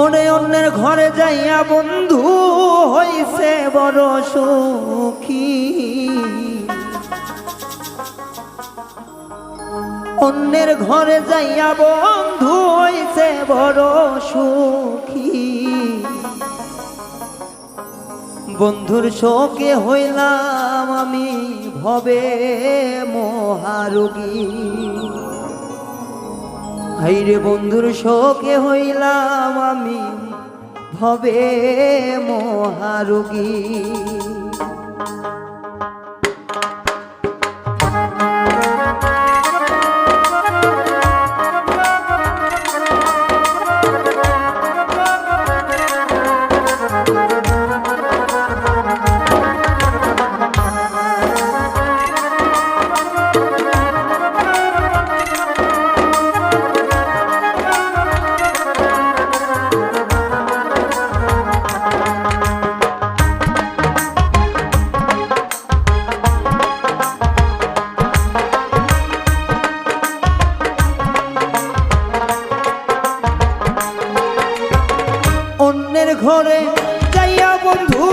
ওরে অন্যের ঘরে যাইয়া বন্ধু হইছে বড় সুখী। অন্যের ঘরে যাইয়া বন্ধু হইছে বড় সুখী। বন্ধুর শোকে হইলাম আমি ভবে মহারোগী। হাইরে বন্ধুর শোকে হইলাম আমি ভবে মহারোগী। ঘরে যাইয়া বন্ধু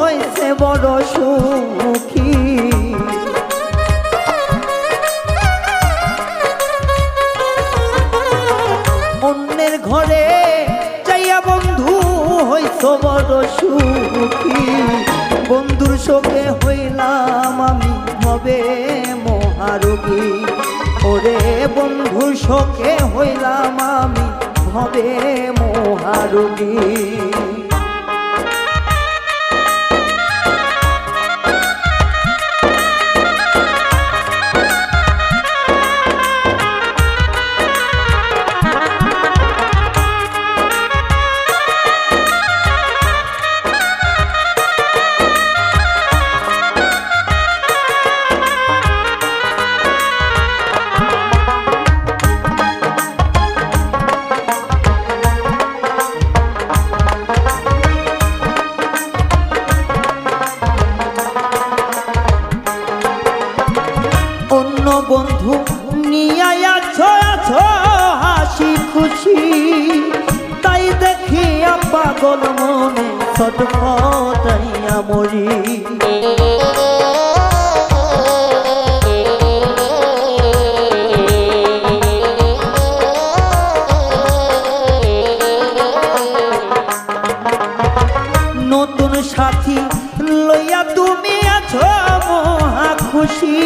হয়েছে বড় সুখী। অন্যের ঘরে যাইয়া বন্ধু হইছ বড় সুখী। বন্ধুর শোকে হইলাম আমি হবে মহারোগী। ওরে বন্ধুর শোকে হইলাম আমি হবে মহারোগী দেখিয়া পাগল মনে ছটফটাইয়া মরি। নতুন সাথী লইয়া তুমি আছো খুশি।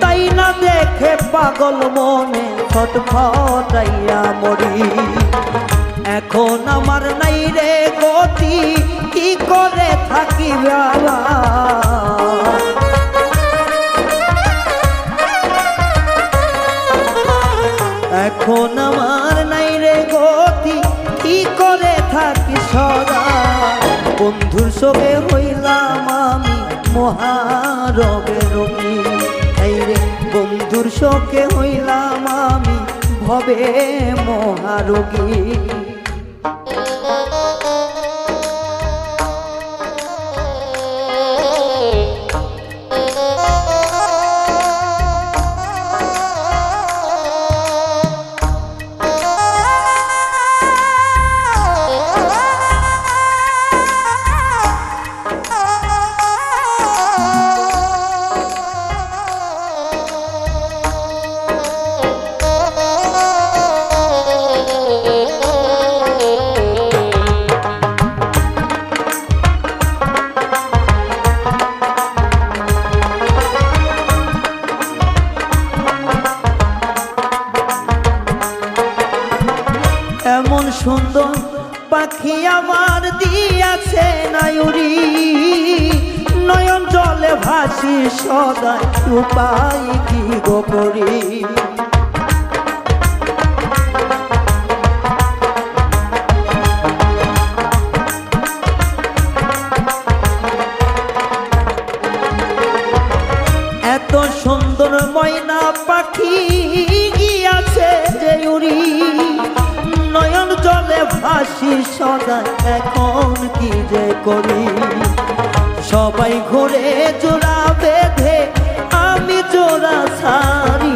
তাই দেখে পাগল মনে ছটফটাইয়া মরি। এখন আমার নাই রে গতি, কি করে থাকি বাবা এখন আমার নাই রে গতি, কি করে থাকি সদা? বন্ধুর সবে হইলাম আমি মহারবে রোগী এই রে বন্ধুর শোকে হইলাম আমি ভবে মহারোগী। আমার দিয়াছে নায়ুরি। নয়ন জলে ভাসি সদায় উপায় কি গো করি? এখন কি যে করি? সবাই ঘুরে জোড়া বেঁধে আমি জোড়া ছাড়ি।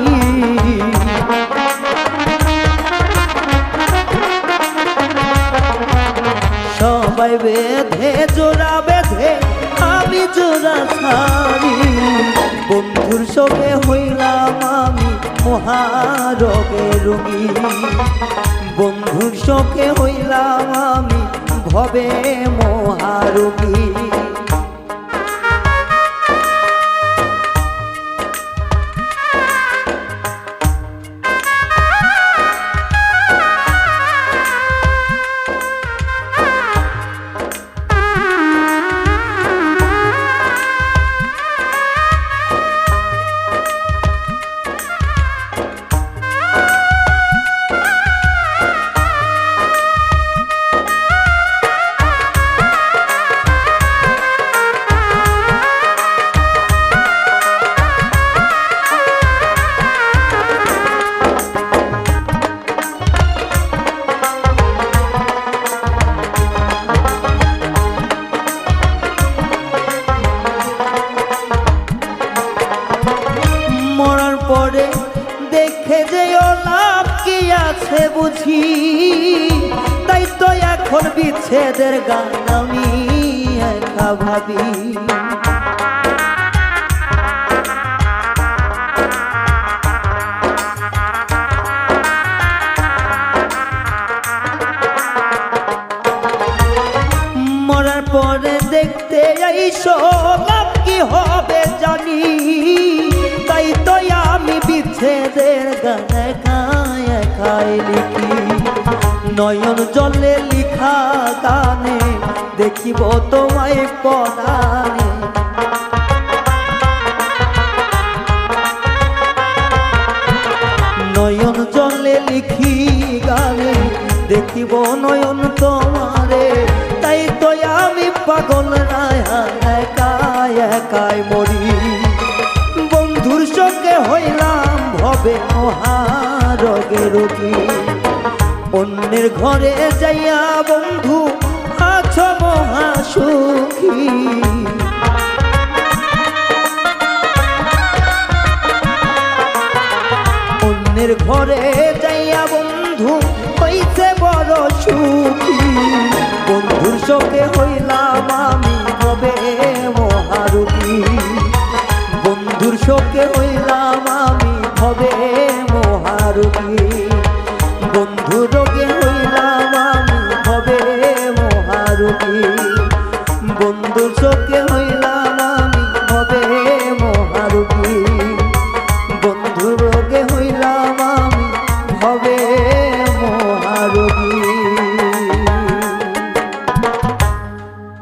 সবাই বেঁধে জোড়া বেঁধে আমি জোড়া ছাড়ি। বন্ধুর সঙ্গে হইলাম আমি মহারোগে রোগী। বন্ধুর সঙ্গে হইলাম আমি ভবে মহারোগী। বিচ্ছেদের গান আমি একা ভাবি। মরার পরে দেখতে আইসো লাভ কি হবে জানি। তাই তো আমি বিচ্ছেদের গানে খায় খায় লিখি। নয়ন জলে লিখা গানে, দেখিব তোমায় পরানে নয়ন জলে লিখি গানে, দেখিব নয়ন তোমারে। তাই তো আমি পাগল রায়া একাই একাই মরি। বন্ধুর সঙ্গে হইলাম ভবে মহারগে রোগী অন্যের ঘরে যাইয়া বন্ধু আছ মহাসুখী। অন্যের ঘরে যাইয়া বন্ধু হইতে বড় সুখী। বন্ধুর সঙ্গে হইলাম বন্ধু হইলা